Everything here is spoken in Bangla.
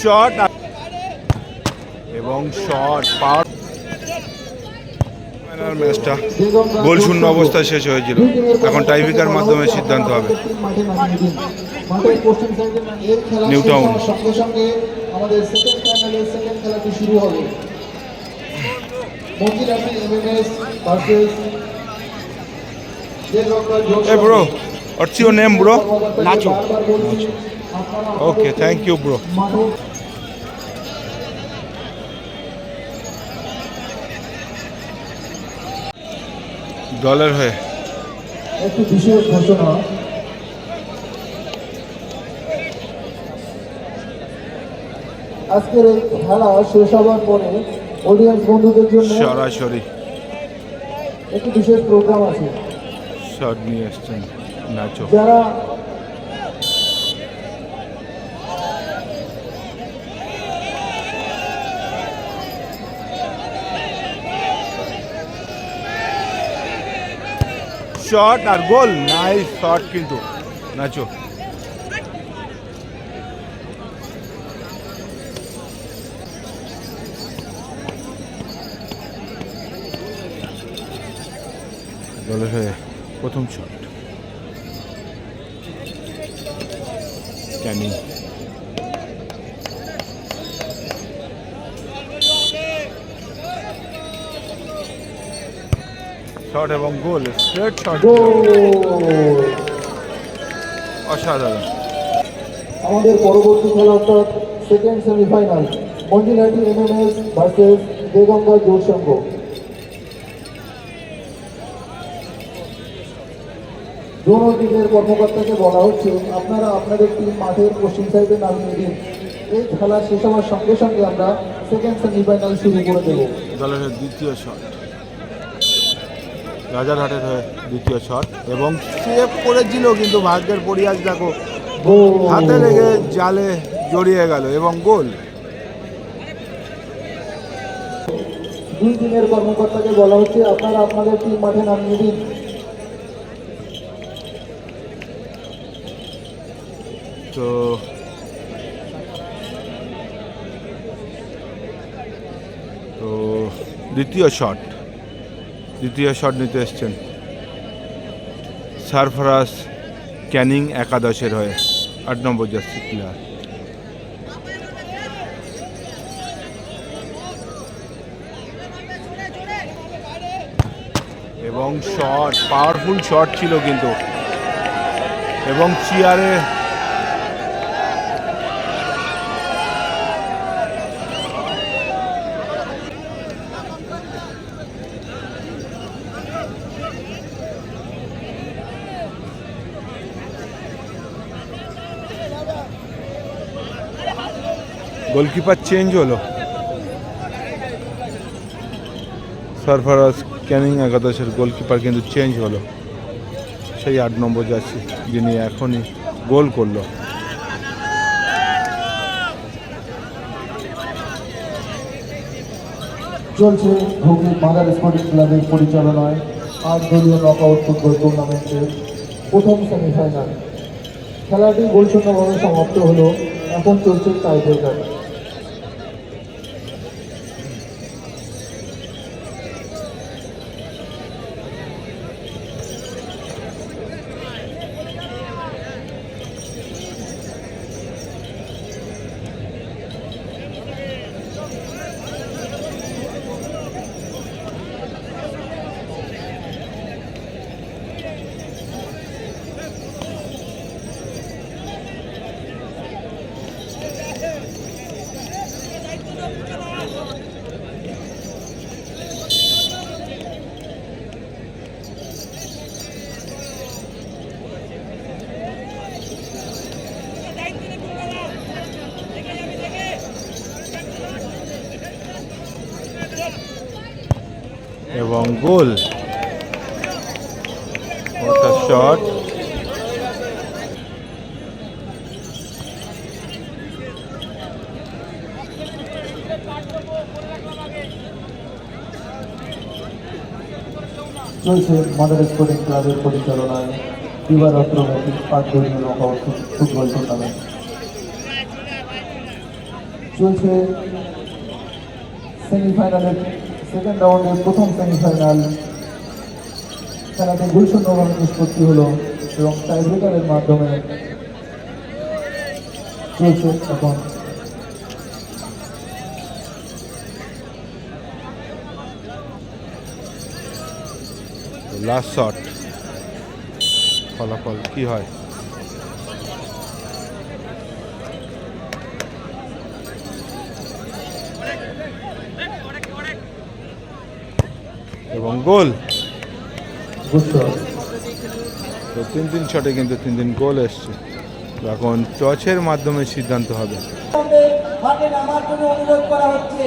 শট এবং শট পাওয়ার ম্যাচটা গোল শূন্য অবস্থায় শেষ হয়েছিল এখন টাইভিকার মাধ্যমে সিদ্ধান্ত হবে নিউ টাউন। সঙ্গে সঙ্গে আমাদের সেকেন্ড ফাইনালের সেকেন্ড খেলাটি শুরু হবে মন্দিরাটি MMS versus Hey bro, what's your name bro? নাচো Okay, thank you bro. দলের হয়ে। একটি বিশেষ ঘোষণা। আজকের এই খেলা শেষ হওয়ার পরে অডিয়েন্স বন্ধুদের জন্য সরাসরি। একটি বিশেষ প্রোগ্রাম আছে। শট নিয়ে এসছেন নাচো। যারা শট আর গোল। নাইস শট কিন্তু। নাচো। প্রথম শট। ক্যানিং শট এবং গোল স্ট্রেট শট অসাধারণ। আমাদের পরবর্তী খেলা অর্থাৎ সেকেন্ড সেমিফাইনাল মঞ্জিলাটি এমএমএস ভার্সেস দেগঙ্গা জোর সংঘ দোনো টিমের কর্মকর্তাকে বলা হচ্ছে আপনারা আপনাদের টিম মাঠের পশ্চিম সাইডে নামিয়ে দিন। এই খেলা শেষ হওয়ার সঙ্গে সঙ্গে আমরা সেকেন্ড সেমিফাইনাল শুরু করে দেবো। দলের দ্বিতীয় শট রাজারহাটের হয়ে দ্বিতীয় শট। এবং সেভ করেছিল কিন্তু ভাগ্যের পরিয়াজ দেখো হাতে লেগে জালে জড়িয়ে গেল এবং গোল। দুই টিমের কর্মকর্তাকে বলা হচ্ছে আপনারা আপনাদের টিম মাঠে নামিয়ে দিন। তো তো দ্বিতীয় শট। দ্বিতীয় শট নিতে এসছেন। সারফরাজ ক্যানিং একাদশের হয়ে আট নম্বর জার্সি প্লেয়ার এবং শট পাওয়ারফুল শট ছিল কিন্তু। এবং চেয়ারে গোলকিপার চেঞ্জ হলো। সরফরাজ ক্যানিং একাদশের গোলকিপার কিন্তু চেঞ্জ হলো। সেই আট নম্বর যাচ্ছি যিনি এখনই গোল করল। চলছে হুগলি মাদার স্পোর্টিং ক্লাবের পরিচালনায় আট দলীয় নকআউট ফুটবল টুর্নামেন্টের প্রথম সেমিফাইনাল খেলাটি গোলশূন্যভাবে সমাপ্ত হলো, এখন চলছে টাইব্রেকার এবং গোল ওটা শট চলছে মাদার স্পোর্টিং ক্লাবের পরিচালনায় ব্যাপী আট দলীয় নকআউট ফুটবল টুর্নামেন্ট চলছে সেমিফাইনালের সেকেন্ড রাউন্ডের প্রথম সেমিফাইনাল খেলাতে গুলশূন্যভাবে নিষ্পত্তি হলো এবং টাইব্রেকারের মাধ্যমে। চলছে এখন লাস্ট শট ফলাফল কি হয়? এবং গোল। তো তিন তিন শটে কিন্তু তিন তিন গোল এসছে। এখন টচের মাধ্যমে সিদ্ধান্ত হবে। নামার জন্য অনুরোধ করা হচ্ছে।